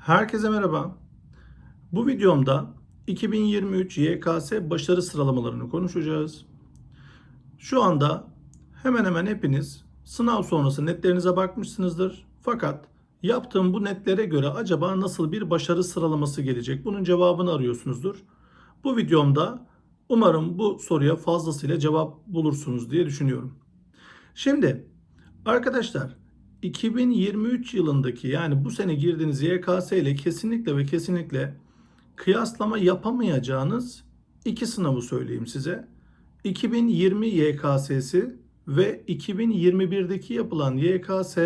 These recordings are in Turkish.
Herkese merhaba. Bu videomda 2023 YKS başarı sıralamalarını konuşacağız. Şu anda hemen hemen hepiniz sınav sonrası netlerinize bakmışsınızdır. Fakat yaptığım bu netlere göre acaba nasıl bir başarı sıralaması gelecek? Bunun cevabını arıyorsunuzdur. Bu videomda umarım bu soruya fazlasıyla cevap bulursunuz diye düşünüyorum. Şimdi arkadaşlar 2023 yılındaki yani bu sene girdiğiniz YKS ile kesinlikle ve kesinlikle kıyaslama yapamayacağınız iki sınavı söyleyeyim size. 2020 YKS'si ve 2021'deki yapılan YKS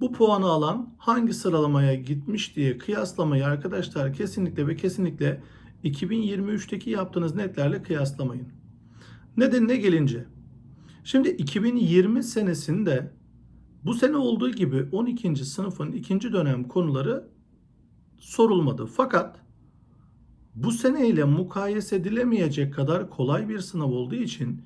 bu puanı alan hangi sıralamaya gitmiş diye kıyaslamayı arkadaşlar kesinlikle ve kesinlikle 2023'teki yaptığınız netlerle kıyaslamayın. Nedenine gelince Şimdi 2020 senesinde bu sene olduğu gibi 12. sınıfın ikinci dönem konuları sorulmadı. Fakat bu seneyle mukayese edilemeyecek kadar kolay bir sınav olduğu için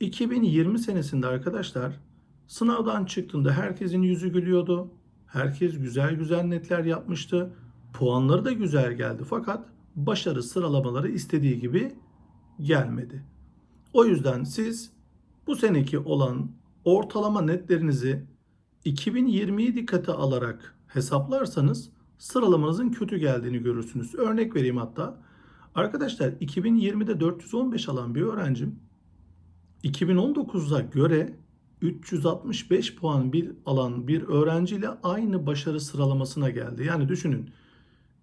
2020 senesinde arkadaşlar sınavdan çıktığında herkesin yüzü gülüyordu. Herkes güzel güzel netler yapmıştı. Puanları da güzel geldi fakat başarı sıralamaları istediği gibi gelmedi. O yüzden siz bu seneki olan ortalama netlerinizi 2020'yi dikkate alarak hesaplarsanız sıralamanızın kötü geldiğini görürsünüz. Örnek vereyim hatta. Arkadaşlar 2020'de 415 alan bir öğrencim 2019'a göre 365 puan bir alan bir öğrenciyle aynı başarı sıralamasına geldi. Yani düşünün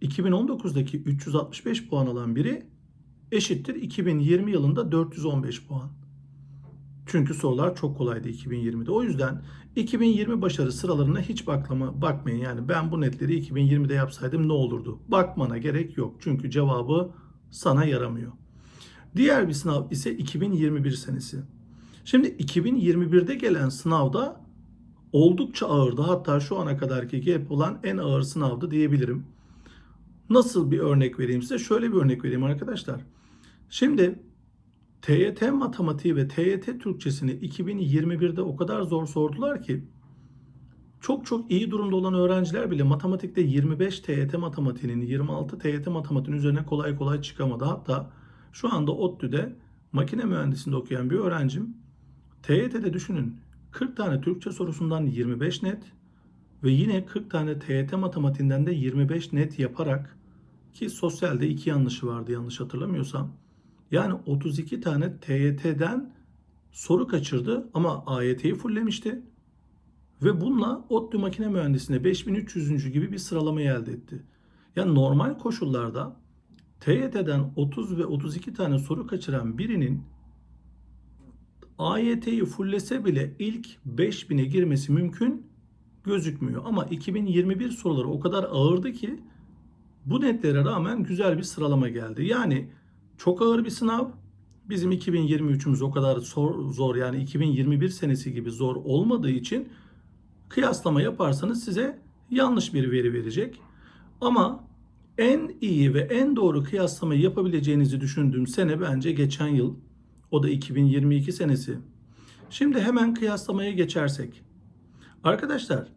2019'daki 365 puan alan biri eşittir 2020 yılında 415 puan. Çünkü sorular çok kolaydı 2020'de. O yüzden 2020 başarı sıralarına hiç baklama, bakmayın. Yani ben bu netleri 2020'de yapsaydım ne olurdu? Bakmana gerek yok. Çünkü cevabı sana yaramıyor. Diğer bir sınav ise 2021 senesi. Şimdi 2021'de gelen sınavda oldukça ağırdı. Hatta şu ana kadarki yapılan en ağır sınavdı diyebilirim. Nasıl bir örnek vereyim size? Şöyle bir örnek vereyim arkadaşlar. Şimdi TYT matematiği ve TYT Türkçesini 2021'de o kadar zor sordular ki çok çok iyi durumda olan öğrenciler bile matematikte 25 TYT matematiğinin 26 TYT matematiğinin üzerine kolay kolay çıkamadı. Hatta şu anda ODTÜ'de makine mühendisliğinde okuyan bir öğrencim TYT'de düşünün 40 tane Türkçe sorusundan 25 net ve yine 40 tane TYT matematiğinden de 25 net yaparak ki sosyalde iki yanlışı vardı yanlış hatırlamıyorsam. Yani 32 tane TYT'den soru kaçırdı ama AYT'yi fulllemişti. Ve bununla ODTÜ makine mühendisliğine 5300. gibi bir sıralama elde etti. Yani normal koşullarda TYT'den 30 ve 32 tane soru kaçıran birinin AYT'yi fullese bile ilk 5000'e girmesi mümkün gözükmüyor. Ama 2021 soruları o kadar ağırdı ki bu netlere rağmen güzel bir sıralama geldi. Yani çok ağır bir sınav. Bizim 2023'ümüz o kadar zor, zor yani 2021 senesi gibi zor olmadığı için kıyaslama yaparsanız size yanlış bir veri verecek. Ama en iyi ve en doğru kıyaslamayı yapabileceğinizi düşündüğüm sene bence geçen yıl. O da 2022 senesi. Şimdi hemen kıyaslamaya geçersek. Arkadaşlar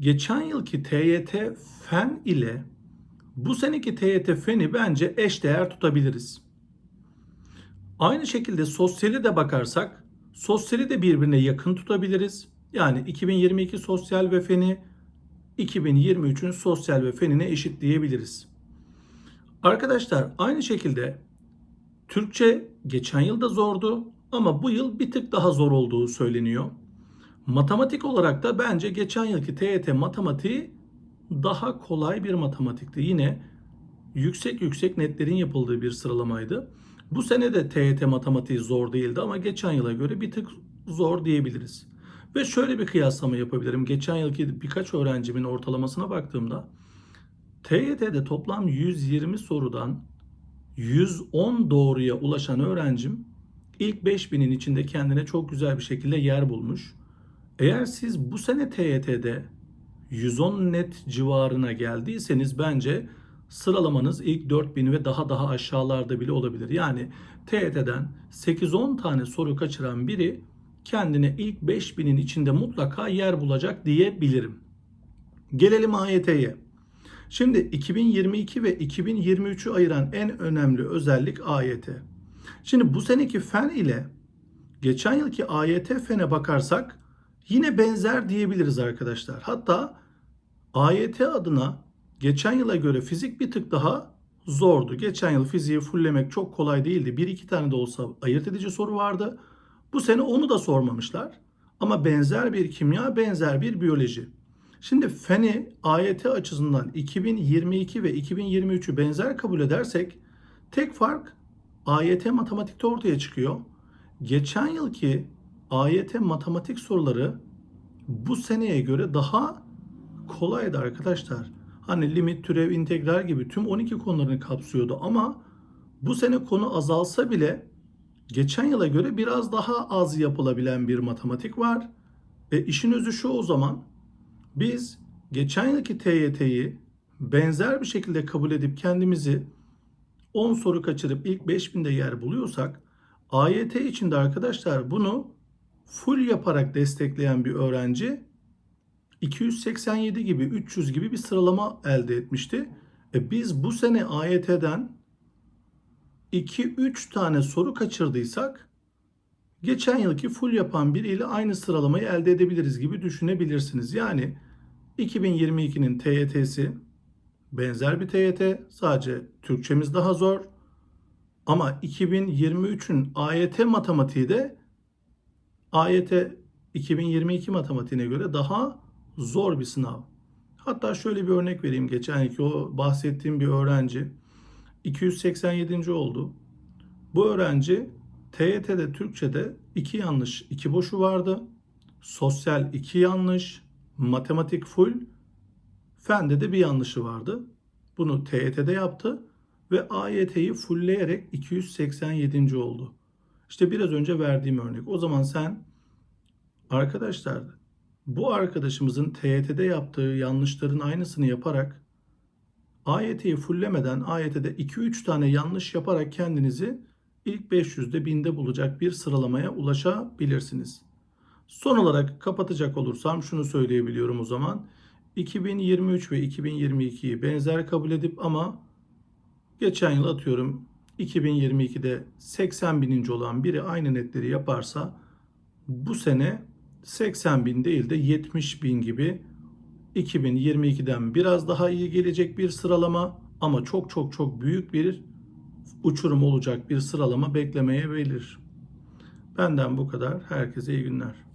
geçen yılki TYT fen ile bu seneki TYT feni bence eşdeğer tutabiliriz. Aynı şekilde sosyali de bakarsak sosyali de birbirine yakın tutabiliriz. Yani 2022 sosyal ve feni 2023'ün sosyal ve fenine eşitleyebiliriz. Arkadaşlar aynı şekilde Türkçe geçen yıl da zordu ama bu yıl bir tık daha zor olduğu söyleniyor. Matematik olarak da bence geçen yılki TYT matematiği daha kolay bir matematikti. Yine yüksek yüksek netlerin yapıldığı bir sıralamaydı. Bu sene de TYT matematiği zor değildi ama geçen yıla göre bir tık zor diyebiliriz. Ve şöyle bir kıyaslama yapabilirim. Geçen yılki birkaç öğrencimin ortalamasına baktığımda TYT'de toplam 120 sorudan 110 doğruya ulaşan öğrencim ilk 5000'in içinde kendine çok güzel bir şekilde yer bulmuş. Eğer siz bu sene TYT'de 110 net civarına geldiyseniz bence sıralamanız ilk 4000 ve daha daha aşağılarda bile olabilir. Yani TYT'den 8-10 tane soru kaçıran biri kendine ilk 5000'in içinde mutlaka yer bulacak diyebilirim. Gelelim AYT'ye. Şimdi 2022 ve 2023'ü ayıran en önemli özellik AYT. Şimdi bu seneki fen ile geçen yılki AYT fene bakarsak yine benzer diyebiliriz arkadaşlar. Hatta AYT adına geçen yıla göre fizik bir tık daha zordu. Geçen yıl fiziği fulllemek çok kolay değildi. Bir iki tane de olsa ayırt edici soru vardı. Bu sene onu da sormamışlar. Ama benzer bir kimya, benzer bir biyoloji. Şimdi feni AYT açısından 2022 ve 2023'ü benzer kabul edersek tek fark AYT matematikte ortaya çıkıyor. Geçen yılki AYT matematik soruları bu seneye göre daha kolaydı arkadaşlar. Hani limit, türev, integral gibi tüm 12 konularını kapsıyordu ama bu sene konu azalsa bile geçen yıla göre biraz daha az yapılabilen bir matematik var. E işin özü şu o zaman biz geçen yılki TYT'yi benzer bir şekilde kabul edip kendimizi 10 soru kaçırıp ilk 5000'de yer buluyorsak AYT içinde arkadaşlar bunu full yaparak destekleyen bir öğrenci 287 gibi 300 gibi bir sıralama elde etmişti. E biz bu sene AYT'den 2-3 tane soru kaçırdıysak geçen yılki full yapan biriyle aynı sıralamayı elde edebiliriz gibi düşünebilirsiniz. Yani 2022'nin TYT'si benzer bir TYT sadece Türkçemiz daha zor. Ama 2023'ün AYT matematiği de AYT 2022 matematiğine göre daha zor bir sınav. Hatta şöyle bir örnek vereyim. Geçen yılki o bahsettiğim bir öğrenci 287. oldu. Bu öğrenci TYT'de Türkçe'de iki yanlış, iki boşu vardı. Sosyal iki yanlış, matematik full, fende de bir yanlışı vardı. Bunu TYT'de yaptı ve AYT'yi fullleyerek 287. oldu. İşte biraz önce verdiğim örnek. O zaman sen arkadaşlar bu arkadaşımızın TYT'de yaptığı yanlışların aynısını yaparak AYT'yi fullemeden AYT'de 2-3 tane yanlış yaparak kendinizi ilk 500'de 1000'de bulacak bir sıralamaya ulaşabilirsiniz. Son olarak kapatacak olursam şunu söyleyebiliyorum o zaman. 2023 ve 2022'yi benzer kabul edip ama geçen yıl atıyorum 2022'de 80 bininci olan biri aynı netleri yaparsa bu sene 80 bin değil de 70 bin gibi 2022'den biraz daha iyi gelecek bir sıralama ama çok çok çok büyük bir uçurum olacak bir sıralama beklemeyebilir. Benden bu kadar. Herkese iyi günler.